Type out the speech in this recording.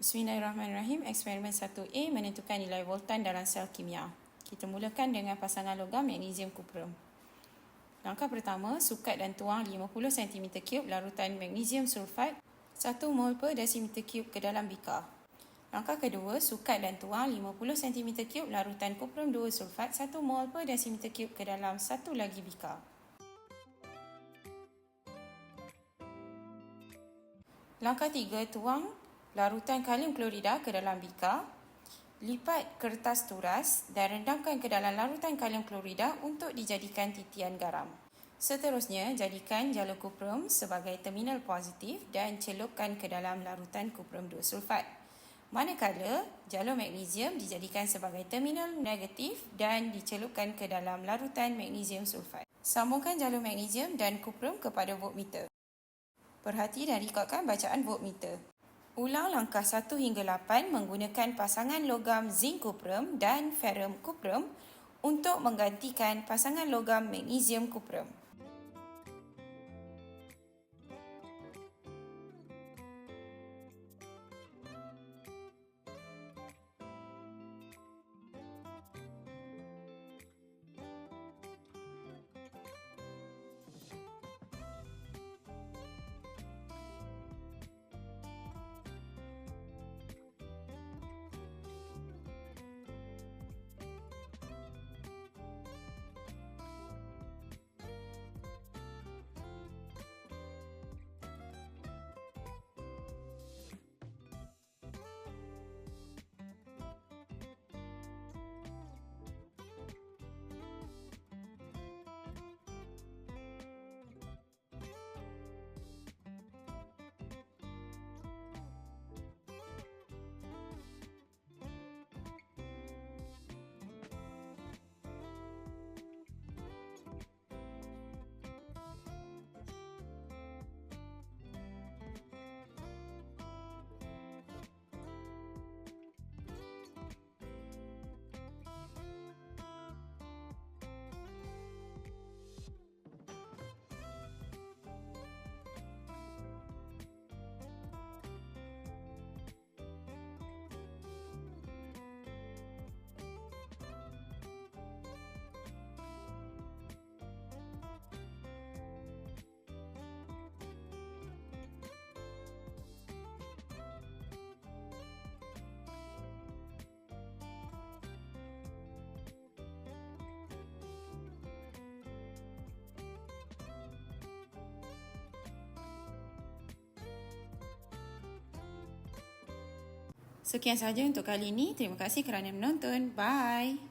Bismillahirrahmanirrahim. Eksperimen 1A menentukan nilai voltan dalam sel kimia. Kita mulakan dengan pasangan logam magnesium kuprum. Langkah pertama, sukat dan tuang 50 cm3 larutan magnesium sulfat 1 mol per desimeter cube ke dalam bikar. Langkah kedua, sukat dan tuang 50 cm3 larutan kuprum 2 sulfat 1 mol per desimeter cube ke dalam satu lagi bikar. Langkah tiga, tuang larutan kalium klorida ke dalam bikar, lipat kertas turas dan rendamkan ke dalam larutan kalium klorida untuk dijadikan titian garam. Seterusnya, jadikan jalur kuprum sebagai terminal positif dan celupkan ke dalam larutan kuprum 2 sulfat. Manakala, jalur magnesium dijadikan sebagai terminal negatif dan dicelupkan ke dalam larutan magnesium sulfat. Sambungkan jalur magnesium dan kuprum kepada voltmeter. Perhati dan rekodkan bacaan voltmeter. Ulang langkah 1 hingga 8 menggunakan pasangan logam zinc kuprum dan ferrum kuprum untuk menggantikan pasangan logam magnesium kuprum. Sekian sahaja untuk kali ini. Terima kasih kerana menonton. Bye.